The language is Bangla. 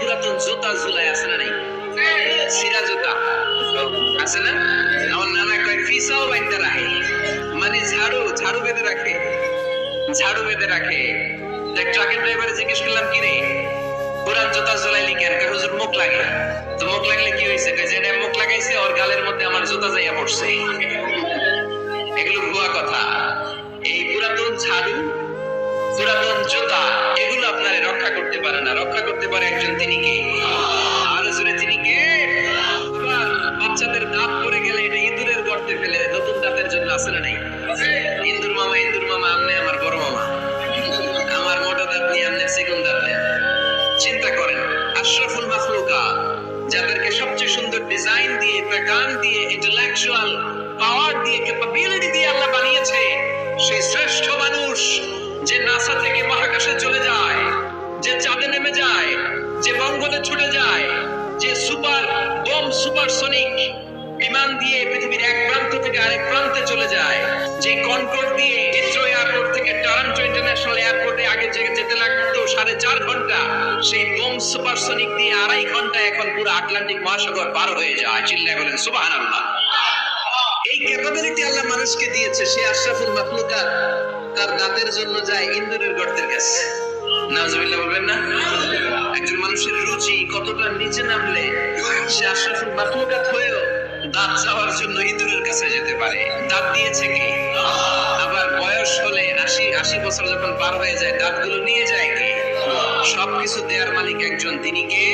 পুরাতন জুতা ঝুলাই আছে না নাই সিরা জুতা। আছে না? আমার নানা কয়, ফিসাও বাইতে রাখে। মানে ঝাড়ু ঝাড়ু বেঁধে রাখে। ঝাড়ু বেঁধে রাখে। ট্রাকের ড্রাইভারে জিজ্ঞেস করলাম, কি রে? পুরান জুতা কেন? হুজুর, মুখ লাগে। তো মুখ লাগলে কি হয়েছে কয় যেটা মুখ লাগাইছে, ওর গালের মধ্যে আমার জুতা যাইয়া পড়ছে। এগুলো ভুয়া কথা। এই পুরাতন ঝাড়ু, পুরাতন জুতা, এগুলো আপনারে রক্ষা করতে পারে একজন তিনি কে? আর জোরে তিনি কে? বাচ্চাদের দাঁত পড়ে গেলে এটা ইঁদুরের গর্তে ফেলে নতুন দাঁতের জন্য আছে না নাই? ইন্দুর মামা ইন্দুর মামা, আমনে আমার বড় মামা। আমার মোটা দাঁত নিয়ে আমনে সেগুন দাঁত চিন্তা করেন, আশরাফুল মাখলুকা, যাদেরকে সবচেয়ে সুন্দর ডিজাইন দিয়ে প্যাটার্ন দিয়ে ইন্টেলেকচুয়াল পাওয়ার দিয়ে ক্যাপাবিলিটি দিয়ে আল্লাহ বানিয়েছে, সেই শ্রেষ্ঠ মানুষ যে নাসা থেকে মহাকাশে চলে যায়, যে চাঁদে নেমে যায় যে মঙ্গলে ছুটে যায়, যে সুপার বোম সুপারসনিক বিমান দিয়ে পৃথিবীর এক প্রান্ত থেকে আরেক প্রান্তে চলে যায়, যে কনকর্ড দিয়ে হিথ্রো এয়ারপোর্ট থেকে টরন্টো ইন্টারন্যাশনাল এয়ারপোর্টে আগে যেতে লাগতো সাড়ে চার ঘণ্টা, সেই বোম সুপারসনিক দিয়ে আড়াই ঘণ্টা এখন পুরো আটলান্টিক মহাসাগর পার হয়ে যায়। চিল্লায় বলেন সুবাহান আল্লাহ এই ক্যাপাবিলিটি আল্লাহ মানুষকে দিয়েছে, সে আশরাফুল মাখলুকাত তার দাঁতের জন্য যায় ইন্দুরের গর্তের কাছে। নাজবিল্লাহ বলবেন না? মানুষের রুচি কতটা নিচে নামলে সে আশরাফুল মাখলুকাত হয়েও দাঁত চাওয়ার জন্য ইঁদুরের কাছে যেতে পারে। দাঁত দিয়েছে কি? আবার বয়স হলে আশি আশি বছর যখন পার হয়ে যায়, দাঁতগুলো নিয়ে যায় কে? সবকিছু দেয়ার মালিক একজন। তিনি কে?